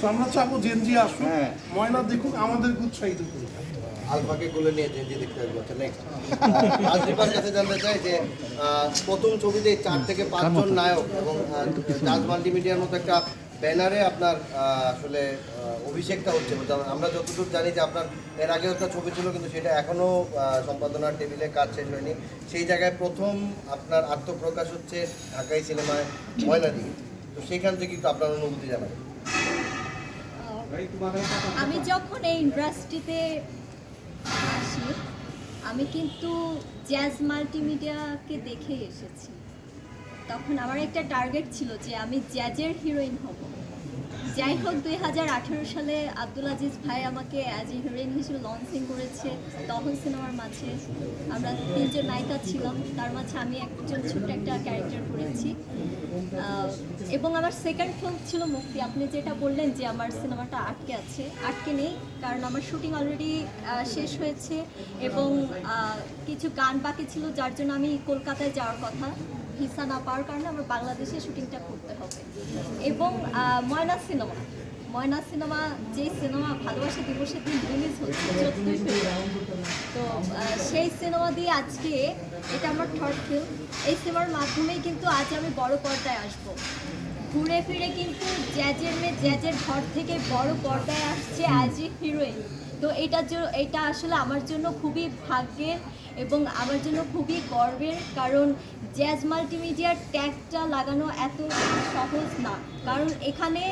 তো আমরা চাবো জেনজি আসুক হ্যাঁ। ময়না দেখুক আমাদের উৎসাহিত করুক। আলফাকে কোলে নিয়ে জেনজি দেখতে আসব। আচ্ছা নেক্সট রাজদীপার কাছে জানতে চাই যে আহ, প্রথম ছবিতে চার থেকে পাঁচজন নায়ক এবং জাজ মাল্টিমিডিয়ার মতো একটা ব্যানারে আপনার আসলে অভিষেকটা হচ্ছে। যেমন আমরা যতদূর জানি যে আপনার এর আগেও একটা ছবি ছিল কিন্তু সেটা এখনও সম্পাদনার টেবিলে কাজ শেষ হয়নি। সেই জায়গায় প্রথম আপনার আত্মপ্রকাশ হচ্ছে ঢাকাই সিনেমায় ময়লা দিয়ে তো সেখান থেকে একটু আপনার অনুভূতি জানাবেন। আমি যখন এই ইন্ডাস্ট্রিতে আসি, আমি কিন্তু জ্যাজ মাল্টিমিডিয়াকে দেখে এসেছি। তখন আমার একটা টার্গেট ছিল যে আমি জ্যাজের হিরোইন হব। যাই হোক দুই হাজার আঠেরো সালে আব্দুল আজিজ ভাই আমাকে অ্যাজ এ হিরোইন হিসেবে লঞ্চিং করেছে তখন সিনেমার মাঝে। আমরা তিনজন নায়িকা ছিলাম, তার মাঝে আমি একজন ছোট্ট একটা ক্যারেক্টার করেছি। এবং আমার সেকেন্ড ফিল্ম ছিল মুক্তি। আপনি যেটা বললেন যে আমার সিনেমাটা আটকে আছে, আটকে নেই, কারণ আমার শুটিং অলরেডি শেষ হয়েছে এবং কিছু গান বাকি ছিল, যার জন্য আমি কলকাতায় যাওয়ার কথা। ভিসা না পাওয়ার কারণে আমার বাংলাদেশে শুটিংটা করতে হবে। এবং ময়না সিনেমা। ময়না সিনেমা, যে সিনেমা ভালোবাসা দিবসের দিন রিলিজ হচ্ছে চোদ্দোই ফেব্রুয়ারি। তো সেই সিনেমা দিয়ে আজকে এটা আমার থার্ড ফিল্ম এই সিনেমার মাধ্যমেই কিন্তু আজ আমি বড় পর্দায় আসব। ঘুরে ফিরে কিন্তু জ্যাজের মেয়ে, জ্যাজের ঘর থেকে বড় পর্দায় আসছে আজই হিরোইন তো জন্য এটা আসলে আমার জন্য খুবই ভাগ্যের এবং আমার জন্য খুবই গর্বের। কারণ জ্যাজ মাল্টিমিডিয়ার ট্যাগটা লাগানো এত সহজ না। কারণ এখানে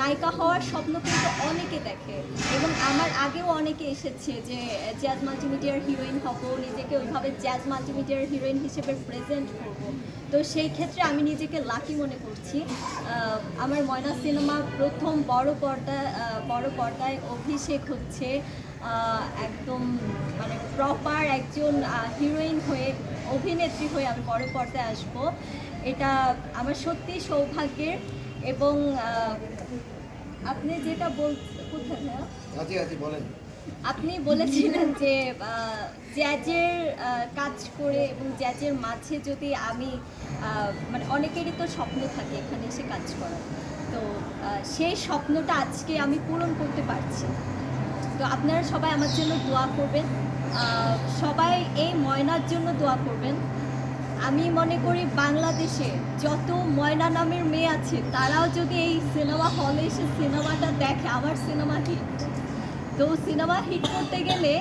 নায়িকা হওয়ার স্বপ্ন কিন্তু অনেকে দেখে এবং আমার আগেও অনেকে এসেছে যে জ্যাজ মাল্টিমিডিয়ার হিরোইন হব, নিজেকে ওইভাবে জ্যাজ মাল্টিমিডিয়ার হিরোইন হিসেবে প্রেজেন্ট করব। তো সেই ক্ষেত্রে আমি নিজেকে লাকি মনে করছি। আমার ময়না সিনেমা প্রথম বড় পর্দা বড় পর্দায় অভিষেক হচ্ছে। একদম মানে প্রপার একজন হিরোইন হয়ে অভিনেত্রী হয়ে আমি বড় পর্দায় আসব। এটা আমার সত্যি সৌভাগ্যের এবং আপনি যেটা বল কোথায় বলেন। আপনি বলেছিলেন যে জ্যাজের কাজ করে এবং জ্যাজের মাঝে যদি আমি মানে অনেকেরই তো স্বপ্ন থাকে এখানে এসে কাজ করার। তো সেই স্বপ্নটা আজকে আমি পূরণ করতে পারছি। তো আপনারা সবাই আমার জন্য দোয়া করবেন। সবাই এই ময়নার জন্য দোয়া করবেন। আমি মনে করি বাংলাদেশে যত ময়না নামের মেয়ে আছে, তারাও যদি এই সিনেমা হলে এসে সিনেমাটা দেখে, আমার সিনেমা হিট তো সিনেমা হিট করতে গেলে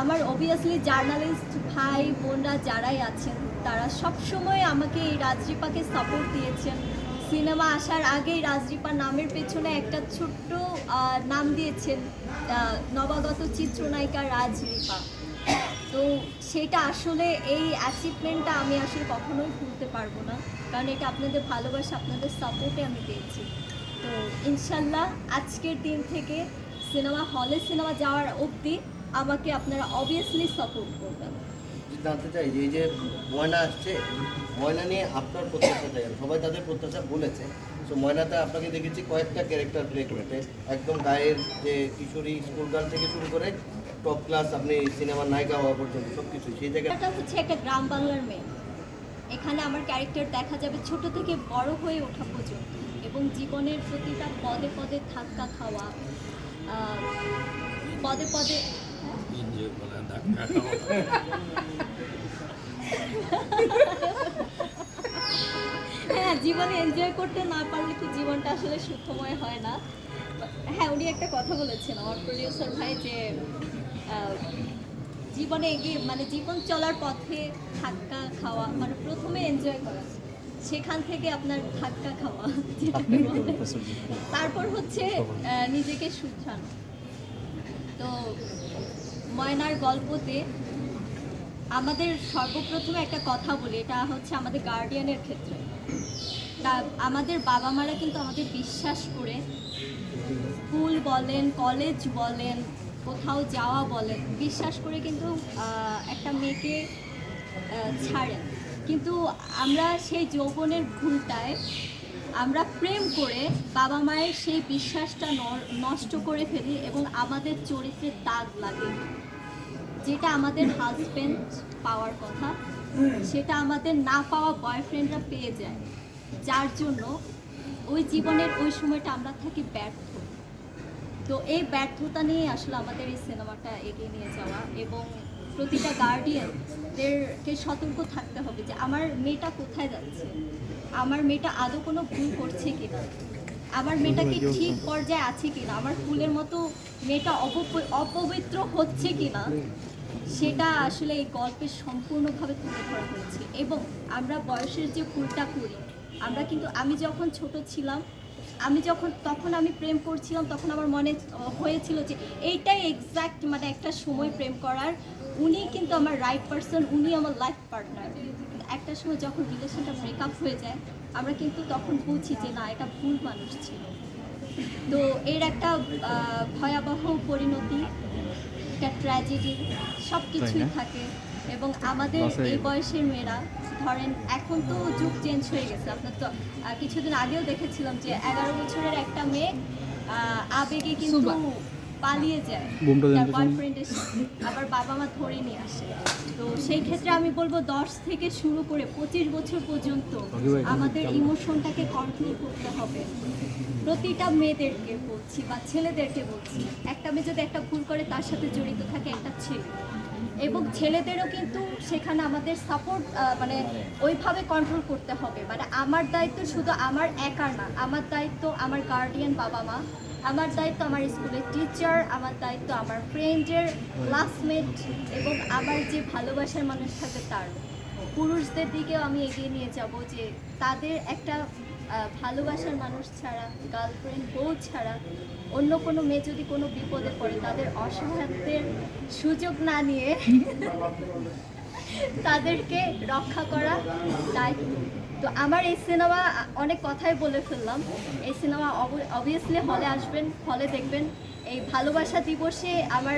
আমার অবভিয়াসলি জার্নালিস্ট ভাই, বোনরা যারাই আছেন, তারা সবসময় আমাকে এই রাজরিপাকে সাপোর্ট দিয়েছেন। সিনেমা আসার আগেই রাজরিপা নামের পেছনে একটা ছোট্ট নাম দিয়েছেন নবাগত চিত্রনায়িকা রাজরিপা তো সেটা আসলে এই অ্যাচিভমেন্টটা আমি আসলে কখনোই ভুলতে পারব না। কারণ এটা আপনাদের ভালোবাসা, আপনাদের সাপোর্টে আমি পেয়েছি। তো ইনশাল্লাহ আজকের দিন থেকে সিনেমা হলে সিনেমা যাওয়ার অবধি আমাকে আপনারা অবভিয়াসলি সাপোর্ট করবেন। জানতে চাই যে এই যে ময়না আসছে ময়না নিয়ে আপনার প্রত্যাশা চাই। সবাই তাদের প্রত্যাশা বলেছে। তো ময়নাতে আপনাকে দেখেছি কয়েকটা ক্যারেক্টার প্লে করতে একদম গায়ের যে কিশোরী স্কুল গার্ল থেকে শুরু করে টপ ক্লাস আপনি সিনেমার নায়িকা হওয়া পর্যন্ত সব কিছু সেই জায়গায় এটা হচ্ছে একটা গ্রাম বাংলার মেয়ে। এখানে আমার ক্যারেক্টার দেখা যাবে ছোট থেকে বড় হয়ে ওঠা পর্যন্ত। এবং জীবনের প্রতিটা পদে পদে ধাক্কা খাওয়া পদে পদে হ্যাঁ জীবনে এনজয় করতে না পারলে তো জীবনটা আসলে সুখময় হয় না। হ্যাঁ উনি একটা কথা বলেছেন আমার প্রডিউসার ভাই যে জীবনে এগিয়ে মানে জীবন চলার পথে ধাক্কা খাওয়া মানে প্রথমে এনজয় করা সেখান থেকে আপনার ধাক্কা খাওয়া তারপর হচ্ছে নিজেকে শুধরানো। তো ময়নার গল্পতে আমাদের সর্বপ্রথমে একটা কথা বলি, এটা হচ্ছে আমাদের গার্ডিয়ানের ক্ষেত্রে। তা আমাদের বাবা মারা কিন্তু আমাদের বিশ্বাস করে, স্কুল বলেন কলেজ বলেন, কোথাও যাওয়া বলেন, বিশ্বাস করে কিন্তু একটা মেয়েকে ছাড়েন। কিন্তু আমরা সেই যৌবনের ভুলটায়, আমরা প্রেম করে বাবা মায়ের সেই বিশ্বাসটা নষ্ট করে ফেলি এবং আমাদের চরিত্রের দাগ লাগে। যেটা আমাদের হাজবেন্ড পাওয়ার কথা, সেটা আমাদের না পাওয়া বয়ফ্রেন্ডরা পেয়ে যায়। যার জন্য ওই জীবনের ওই সময়টা আমরা থাকি ব্যর্থ। তো এই ব্যর্থতা নিয়ে আসলে আমাদের এই সিনেমাটা এগিয়ে নিয়ে যাওয়া এবং প্রতিটা গার্ডিয়ানদেরকে সতর্ক থাকতে হবে যে, আমার মেয়েটা কোথায় যাচ্ছে? আমার মেয়েটা আদৌ কোনো ভুল করছে কিনা? আমার মেয়েটা কি ঠিক পর্যায়ে আছে কিনা? আমার ফুলের মতো মেয়েটা অপবিত্র হচ্ছে কিনা? সেটা আসলে এই গল্পে সম্পূর্ণভাবে তুলে ধরা হয়েছে। এবং আমরা বয়সের যে ফুলটা করি আমরা কিন্তু আমি যখন ছোট ছিলাম আমি যখন তখন আমি প্রেম করছিলাম তখন আমার মনে হয়েছিল যে এইটাই এক্স্যাক্ট মানে একটা সময় প্রেম করার। উনি কিন্তু আমার রাইট পারসন উনি আমার লাইফ পার্টনার একটা সময় যখন রিলেশনটা ব্রেকআপ হয়ে যায় আমরা কিন্তু তখন বুঝি যে না এটা ভুল মানুষ ছিল। তো এর একটা ভয়াবহ পরিণতি একটা ট্র্যাজেডি সব কিছুই থাকে। এবং আমাদের এই বয়সের মেয়েরা ধরেন এখন তো যুগ চেঞ্জ হয়ে গেছে। আপনার তো কিছুদিন আগেও দেখেছিলাম যে এগারো বছরের একটা মেয়ে আবেগে কিন্তু পালিয়ে যায়। তার বয়ফ্রেন্ডের আবার বাবা মা ধরে নিয়ে আসে। তো সেই ক্ষেত্রে আমি বলব দশ থেকে শুরু করে পঁচিশ বছর পর্যন্ত আমাদের ইমোশনটাকে কন্ট্রোল করতে হবে। প্রতিটা মেয়েদেরকে বলছি বা ছেলেদেরকে বলছি একটা মেয়ে যদি একটা ভুল করে তার সাথে জড়িত থাকে একটা ছেলে। এবং ছেলেদেরও কিন্তু সেখানে আমাদের সাপোর্ট মানে ওইভাবে কন্ট্রোল করতে হবে। মানে আমার দায়িত্ব শুধু আমার একার না আমার দায়িত্ব আমার গার্ডিয়ান বাবা মা আমার দায়িত্ব আমার স্কুলের টিচার আমার দায়িত্ব আমার ফ্রেন্ডের ক্লাসমেট এবং আমার যে ভালোবাসার মানুষ থাকে তার। পুরুষদের দিকেও আমি এগিয়ে নিয়ে যাব যে তাদের একটা ভালোবাসার মানুষ ছাড়া গার্লফ্রেন্ড বউ ছাড়া অন্য কোনো মেয়ে যদি কোনো বিপদে পড়ে, তাদের অসহায়ত্বের সুযোগ না নিয়ে তাদেরকে রক্ষা করা দায়িত্ব। তো আমার এই সিনেমা অনেক কথাই বলে ফেললাম। এই সিনেমা অবভিয়াসলি হলে আসবেন হলে দেখবেন। এই ভালোবাসা দিবসে আমার